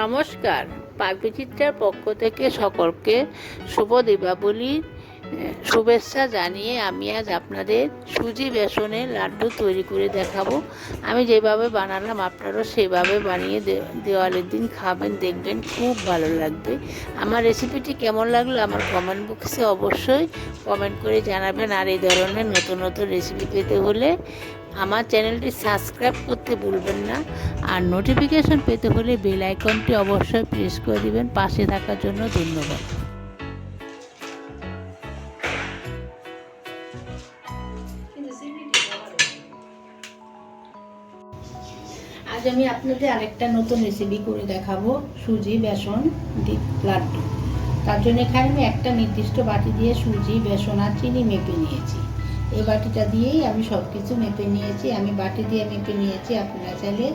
নমস্কার। পাগবিচিত্রার পক্ষ থেকে সকলকে শুভ দীপাবলির শুভেচ্ছা জানিয়ে আমি আজ আপনাদের সুজি বেসনের লাড্ডু তৈরি করে দেখাবো। আমি যেভাবে বানালাম আপনারাও সেভাবে বানিয়ে দেওয়ালের দিন খাবেন, দেখবেন খুব ভালো লাগবে। আমার রেসিপিটি কেমন লাগল আমার কমেন্ট বক্সে অবশ্যই কমেন্ট করে জানাবেন। আর এই ধরনের নতুন নতুন রেসিপি পেতে হলে আমার চ্যানেলটি সাবস্ক্রাইব করতে ভুলবেন না আর নোটিফিকেশন পেতে হলে বেল আইকনটি অবশ্যই প্রেস করে দিবেন। পাশে থাকার জন্য ধন্যবাদ। আজ আমি আপনাদের আরেকটা নতুন রেসিপি করে দেখাবো। সুজি, বেসন লাড্ডু। তার জন্য এখানে আমি একটা নির্দিষ্ট বাটি দিয়ে সুজি, বেসন আর চিনি মেপে নিয়েছি। এই বাটিটা দিয়েই আমি সব কিছু মেপে নিয়েছি। আমি বাটি দিয়ে মেপে নিয়েছি আপনারা চাইলে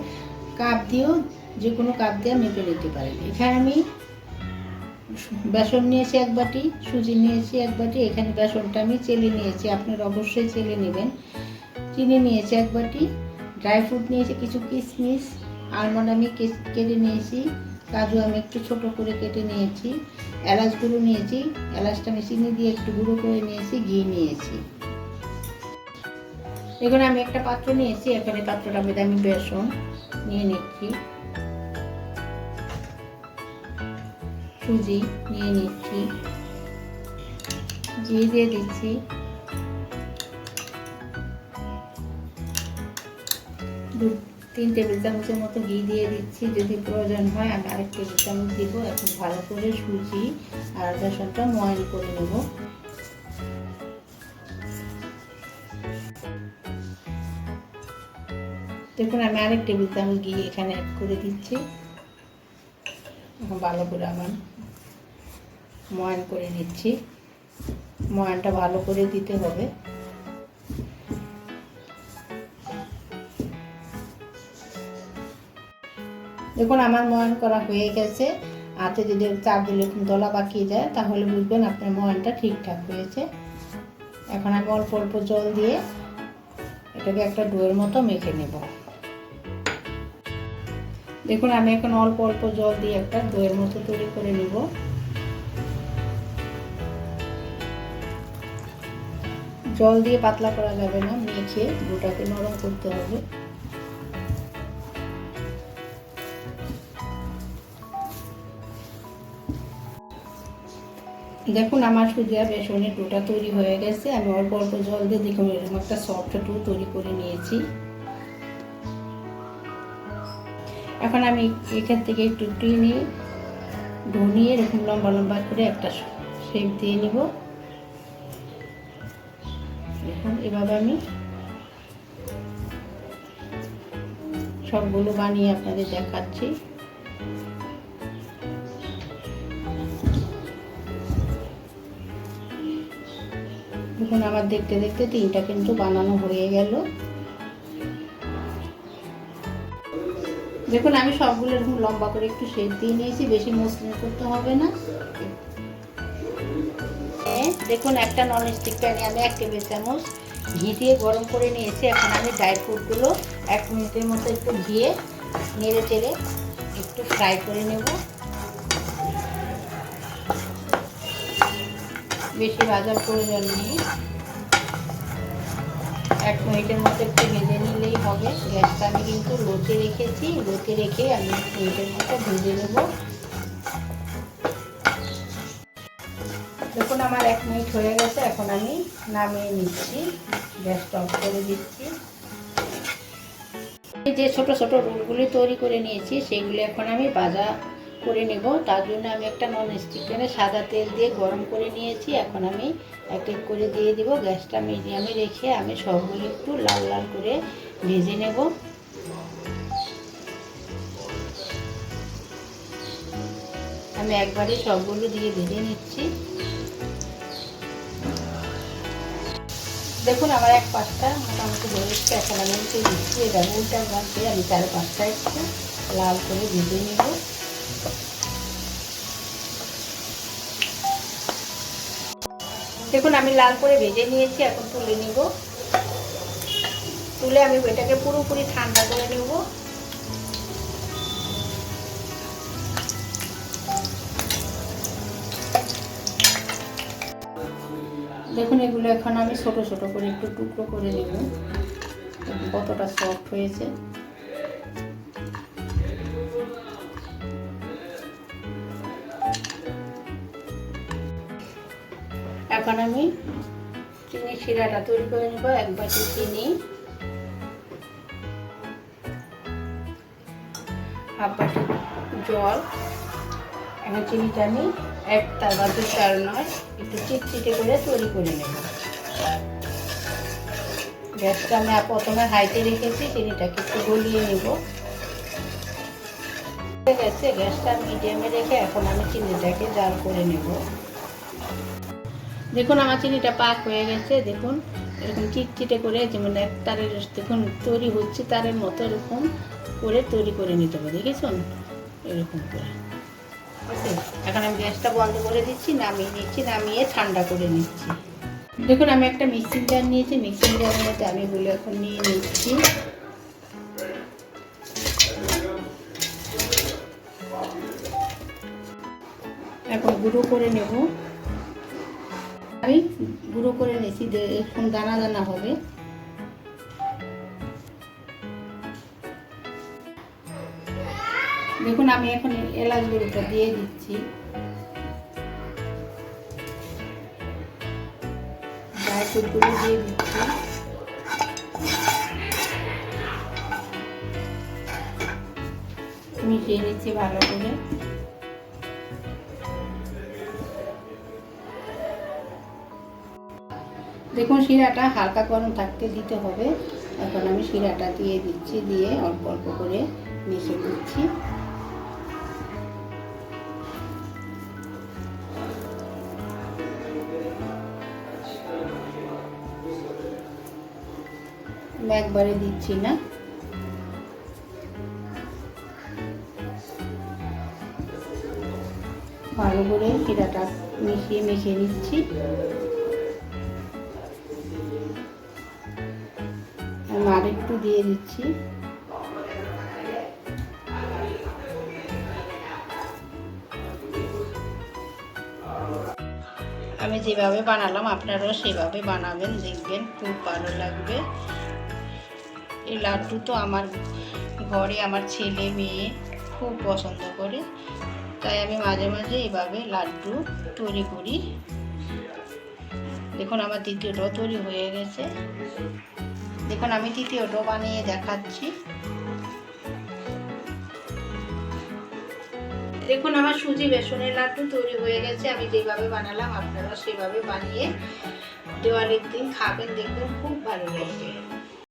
কাপ দিয়েও যে কোনো কাপ দিয়ে মেপে নিতে পারেন। এখানে আমি বেসন নিয়েছি এক বাটি, সুজি নিয়েছি এক বাটি, এখানে বেসনটা আমি চেলে নিয়েছি। আপনারা অবশ্যই চেলে নেবেন। চিনি নিয়েছি এক বাটি, ড্রাই ফ্রুট নিয়েছি কিছু কিশমিশ আলমন্ড আমি কেটে নিয়েছি, কাজু আমি একটু ছোট করে কেটে নিয়েছি, এলাচ গুঁড়ো নিয়েছি, এলাচটা আমি চিনি দিয়ে একটু গুঁড়ো করে নিয়েছি, ঘি নিয়েছি। এখানে আমি একটা পাত্র নিয়েছি, এখানে পাত্রটার মধ্যে আমি বেসন নিয়ে নিচ্ছি। সুজি নিয়ে নিচ্ছি। ঘি দিয়ে দিচ্ছি। দু, তিন টেবিল চামচের মতো ঘি দিয়ে দিচ্ছি, যদি প্রয়োজন হয় আমি আরেক টেবিল চামচ দিব। এখন ভালো করে সুজি আর বেসনটা ময়ন করে নেব। দেখুন, আমি আরেক টেবিল চামচ ঘি এখানে অ্যাড করে দিচ্ছি। ভালো করে আমার ময়ান করে নিচ্ছি। ময়ানটা ভালো করে দিতে হবে। দেখুন, আমার ময়ান করা হয়ে গেছে। হাতে যদি চার দিলে দলা পাকিয়ে যায়, তাহলে বুঝবেন আপনার ময়ানটা ঠিকঠাক হয়েছে। এখন আমি অল্প অল্প জল দিয়ে এটাকে একটা ডোয়ের মতো মেখে নেব। দেখুন, আমি এখন অল্প অল্প জল দিয়ে একটা দইয়ের মতো তৈরি করে নেব। জল দিয়ে পাতলা করা যাবে না, মেখে ডোটাকে নরম করতে হবে। দেখুন, আমার সুজি আর বেসনের ডোটা তৈরি হয়ে গেছে। আমি অল্প অল্প জল দিয়ে দেখুন, এরকম একটা সফট ডো তৈরি করে নিয়েছি। এখন আমি এখান থেকে একটু একটু নিয়ে ডো এরকম লম্বা লম্বা করে একটা শেপ দিয়ে নিব। এখন এভাবে আমি সবগুলো বানিয়ে আপনাদের দেখাচ্ছি। দেখুন আমার দেখতে দেখতে তিনটা কিন্তু বানানো হয়ে গেল। দেখুন, আমি সবগুলো এরকম লম্বা করে একটু শেপ দিয়ে নিয়েছি, বেশি মসৃণ করতে হবে না। দেখুন, একটা নন স্টিক প্যানে আমি এক টেবিল চামচ ঘি দিয়ে গরম করে নিয়েছি। এখন আমি ড্রাই ফ্রুটগুলো এক মিনিটের মতো একটু ঘিয়ে নেড়ে চেড়ে একটু ফ্রাই করে নেব। বেশি ভাজার প্রয়োজন নেই এক মিনিটের মতো একটু ভেজে নিলেই হবে। গ্যাসটা আমি কিন্তু লোতে রেখেছি। লোতে রেখে আমি এক মিনিটের মতো ভেজে নেব। দেখুন, আমার এক মিনিট হয়ে গেছে। এখন আমি নামিয়ে নিচ্ছি। গ্যাসটা অফ করে দিচ্ছি। যে ছোট ছোট রোলগুলি তৈরি করে নিয়েছি, সেগুলি এখন আমি ভাজা করে নেব। তার জন্য আমি একটা নন স্টিক প্যানে সাদা তেল দিয়ে গরম করে নিয়েছি। এখন আমি এক এক করে দিয়ে দিব। গ্যাসটা মিডিয়ামে রেখে আমি সবগুলো একটু লাল লাল করে ভেজে নেব। আমি একবারে সবগুলো দিয়ে ভেজে নিচ্ছি। দেখুন, আমার এক পাঁচটা মোটামুটি হয়েছে এখন আমি উল্টে দিচ্ছি এবার উল্টা ভাজতে আমি চার পাঁচটা একটু লাল করে ভেজে নেব। দেখুন, আমি লাল করে ভেজে নিয়েছি, এখন তুলে নিব। তুলে আমি ওইটাকে পুরোপুরি ঠান্ডা করে নেব। দেখুন, এগুলো এখন আমি ছোট ছোট করে একটু টুকরো করে নেব। কতটা সফট হয়েছে। এখন আমি চিনি শিরাটা তৈরি করে নেব, এক বাটি চিনি। হাফ বাটি জল। এখন চিনিটা নিই এক তার বা দু চার নয়, একটু চিটচিটে করে তৈরি করে নেব। গ্যাসটা আমি প্রথমে হাইতে রেখেছি, চিনিটাকে একটু গলিয়ে নেব। গেছে, গ্যাসটা মিডিয়ামে রেখে এখন আমি চিনিটাকে জাল করে নেব। দেখুন, আমার চিনিটা পাক হয়ে গেছে, দেখুন, এরকম চিটচিটে করে যেমন এক তারের, দেখুন, তৈরি হচ্ছে তারের মতো এরকম করে তৈরি করে নিতে হবে, দেখেছেন? এরকম করে। এখন আমি গ্যাসটা বন্ধ করে দিচ্ছি, নামিয়ে নিচ্ছি, নামিয়ে ঠান্ডা করে নিচ্ছি। দেখুন, আমি একটা মিক্সিং জার নিয়েছি, মিক্সিং জারের মধ্যে আমি এগুলো এখন নিয়ে নিচ্ছি। এখন গুঁড়ো করে নেব। আমি গুঁড়ো করে নিয়েছি এখন দানা দানা হবে। দেখুন, আমি এখন এলাচ গুঁড়োটা দিয়ে দিচ্ছি। ড্রাই দিয়ে দিচ্ছি। মিশিয়ে নিচ্ছি ভালো করে। দেখুন, শিরাটা হালকা গরম থাকতে দিতে হবে। এখন আমি শিরাটা দিয়ে দিচ্ছি, দিয়ে অল্প অল্প করে মিশিয়ে দিচ্ছি একবারে দিচ্ছি না। ভালো করে শিরাটা মিশিয়ে মিশিয়ে নিচ্ছি। আমি আর একটু দিয়ে দিচ্ছি। আমি যেভাবে বানালাম, আপনারাও সেভাবে বানাবেন, দেখবেন খুব ভালো লাগবে। এই লাড্ডু তো আমার ঘরে আমার ছেলে, মেয়ে খুব পছন্দ করে, তাই আমি মাঝে মাঝে এভাবে লাড্ডু তৈরি করি। দেখুন, আমার দ্বিতীয়টাও তৈরি হয়ে গেছে। দেখুন, আমি তৃতীয়টাও বানিয়ে দেখাচ্ছি। দেখুন, আমার সুজি বেসনের লাড্ডু তৈরি হয়ে গেছে। আমি যেভাবে বানালাম আপনারা সেভাবে বানিয়ে দেওয়ালির দিন খাবেন। দেখবেন খুব ভালো লাগবে